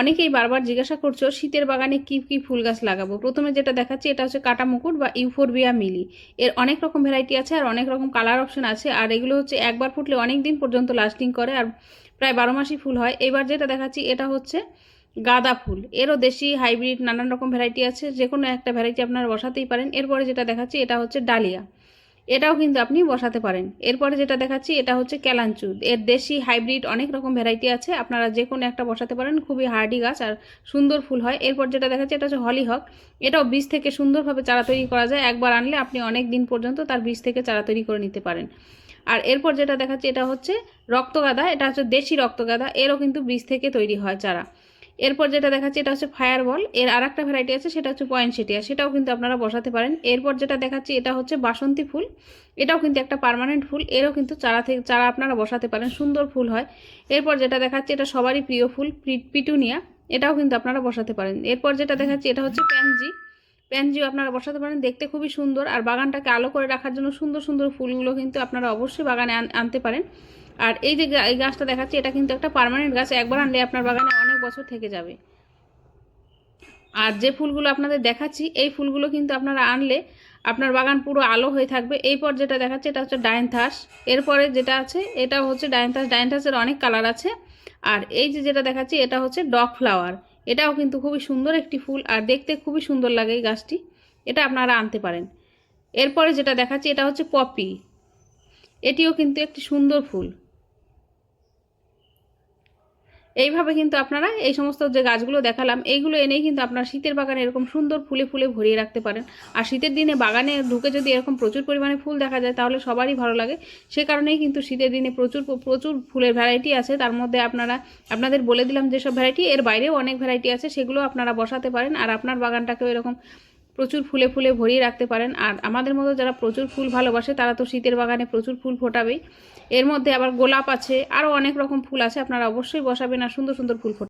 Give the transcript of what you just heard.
অনেকেই বারবার জিজ্ঞাসা করছ, শীতের বাগানে কি কি ফুল গাছ লাগাবো? প্রথমে যেটা দেখাচ্ছি, এটা হচ্ছে কাটা মুকুট বা ইউফোরবিয়া মিলি। এর অনেক রকম ভ্যারাইটি আছে আর অনেক রকম কালার অপশন আছে আর এগুলো হচ্ছে একবার ফুটলে অনেক দিন পর্যন্ত লাস্টিং করে আর প্রায় বারো মাসই ফুল হয়। এবার যেটা দেখাচ্ছি, এটা হচ্ছে গাঁদা ফুল। এরও দেশি হাইব্রিড নানান রকম ভ্যারাইটি আছে। যে কোনো একটা ভ্যারাইটি আপনারা বসাতেই পারেন। এরপরে যেটা দেখাচ্ছি, এটা হচ্ছে ডালিয়া। এটাও কিন্তু আপনি বসাতে পারেন। এরপরে যেটা দেখাচ্ছি, এটা হচ্ছে ক্যালাঞ্চু এর দেশি হাইব্রিড অনেক রকম ভ্যারাইটি আছে। আপনারা যে কোনো একটা বসাতে পারেন, খুবই হার্ডি গাছ আর সুন্দর ফুল হয়। এরপর যেটা দেখাচ্ছি, এটা হচ্ছে হলিহক। এটাও বীজ থেকে সুন্দরভাবে চারা তৈরি করা যায়। একবার আনলে আপনি অনেক দিন পর্যন্ত তার বীজ থেকে চারা তৈরি করে নিতে পারেন। আর এরপর যেটা দেখাচ্ছি, এটা হচ্ছে রক্তগাদা। এটা হচ্ছে দেশি রক্তগাদা। এরও কিন্তু বীজ থেকে তৈরি হয় চারা। এরপর যেটা দেখাচ্ছি, এটা হচ্ছে ফায়ার বল এর আর একটা ভ্যারাইটি আছে, সেটা হচ্ছে পয়েন্ট সেটিয়া সেটাও কিন্তু আপনারা বসাতে পারেন। এরপর যেটা দেখাচ্ছি, এটা হচ্ছে বাসন্তী ফুল। এটাও কিন্তু একটা পার্মানেন্ট ফুল, এরও কিন্তু চারা থেকে, চারা আপনারা বসাতে পারেন, সুন্দর ফুল হয়। এরপর যেটা দেখাচ্ছি, এটা সবারই প্রিয় ফুল পিটুনিয়া। এটাও কিন্তু আপনারা বসাতে পারেন। এরপর যেটা দেখাচ্ছি, এটা হচ্ছে প্যানজি। প্যানজিও আপনারা বসাতে পারেন, দেখতে খুবই সুন্দর। আর বাগানটাকে আলো করে রাখার জন্য সুন্দর সুন্দর ফুলগুলো কিন্তু আপনারা অবশ্যই বাগানে আনতে পারেন। আর এই যে এই গাছটা দেখাচ্ছি, এটা কিন্তু একটা পার্মানেন্ট গাছ, একবার আনলে আপনার বাগানে অনেক বছর থেকে যাবে। আর যে ফুলগুলো আপনাদের দেখাচ্ছি, এই ফুলগুলো কিন্তু আপনারা আনলে আপনার বাগান পুরো আলো হয়ে থাকবে। এরপর যেটা দেখাচ্ছে, এটা হচ্ছে ডায়নথাস এরপরে যেটা আছে এটা হচ্ছে ডায়নথাস ডায়নথাসের অনেক কালার আছে। আর এই যে যেটা দেখাচ্ছি, এটা হচ্ছে ডগ ফ্লাওয়ার। এটাও কিন্তু খুবই সুন্দর একটি ফুল আর দেখতে খুবই সুন্দর লাগে এই গাছটি। এটা আপনারা আনতে পারেন। এরপরে যেটা দেখাচ্ছি, এটা হচ্ছে পপি। এটিও কিন্তু একটি সুন্দর ফুল। এইভাবে কিন্তু আপনারা এই সমস্ত যে গাছগুলো দেখালাম, এইগুলো এনেই কিন্তু আপনারা শীতের বাগানে এরকম সুন্দর ফুলে ফুলে ভরিয়ে রাখতে পারেন। আর শীতের দিনে বাগানে ঢুকে যদি এরকম প্রচুর পরিমাণে ফুল দেখা যায়, তাহলে সবারই ভালো লাগে। সে কারণেই কিন্তু শীতের দিনে প্রচুর প্রচুর ফুলের ভ্যারাইটি আছে। তার মধ্যে আপনারা, আপনাদের বলে দিলাম যেসব ভ্যারাইটি এর বাইরেও অনেক ভ্যারাইটি আছে। সেগুলো আপনারা বসাতে পারেন। আর আপনার বাগানটাকেও এরকম প্রচুর ফুলে ফুলে ভরিয়ে রাখতে পারেন। আর আমাদের মতো যারা প্রচুর ফুল ভালোবাসে, তারা তো শীতের বাগানে প্রচুর ফুল ফোটাবেই। এর মধ্যে আবার গোলাপ আছে আরও অনেক রকম ফুল আছে, আপনারা অবশ্যই বসাবেন। আর সুন্দর সুন্দর ফুল